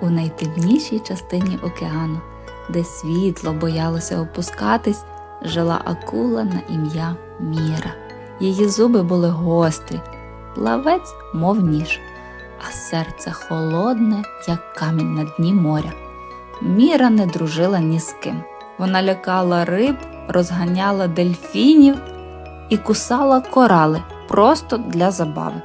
у найтемнішій частині океану, де світло боялося опускатись, жила акула на ім'я Міра. Її зуби були гострі, плавець, мов ніж, а серце холодне, як камінь на дні моря. Міра не дружила ні з ким. Вона лякала риб, розганяла дельфінів і кусала корали просто для забави.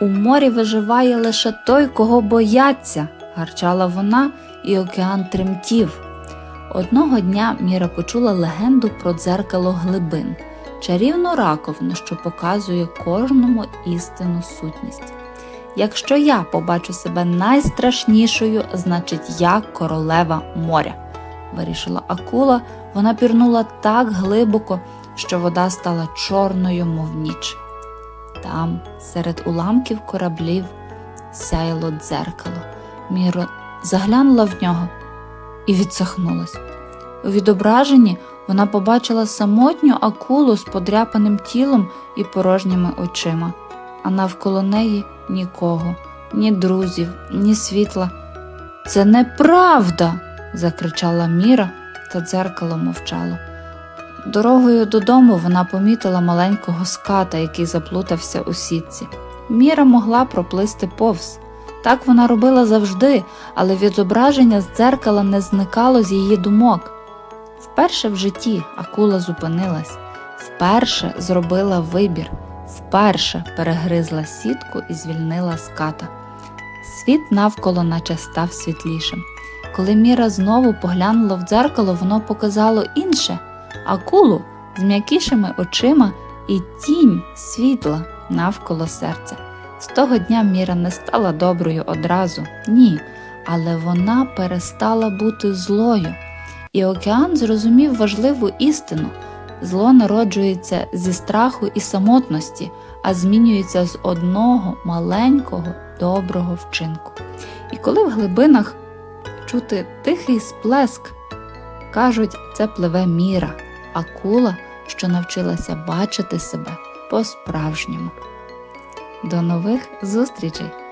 У морі виживає лише той, кого бояться, гарчала вона, і океан тремтів. Одного дня Міра почула легенду про дзеркало глибин, чарівну раковину, що показує кожному істинну сутність. Якщо я побачу себе найстрашнішою, значить я королева моря, вирішила акула. Вона пірнула так глибоко, що вода стала чорною, мов ніч. Там, серед уламків кораблів, сяяло дзеркало. Міро заглянула в нього і відсахнулась. У відображенні вона побачила самотню акулу з подряпаним тілом і порожніми очима, а навколо неї нікого, ні друзів, ні світла. Це неправда. закричала Міра, та дзеркало мовчало. Дорогою додому вона помітила маленького ската, який заплутався у сітці. Міра могла проплисти повз. Так вона робила завжди, але відображення з дзеркала не зникало з її думок. Вперше в житті акула зупинилась, вперше зробила вибір, вперше перегризла сітку і звільнила ската. Світ навколо наче став світлішим. Коли Міра знову поглянула в дзеркало, воно показало інше акулу з м'якішими очима і тінь світла навколо серця. З того дня Міра не стала доброю одразу, ні, але вона перестала бути злою. І океан зрозумів важливу істину зло народжується зі страху і самотності, а змінюється з одного маленького доброго вчинку. І коли в глибинах чути тихий сплеск, кажуть, це пливе міра, акула, що навчилася бачити себе по-справжньому. До нових зустрічей!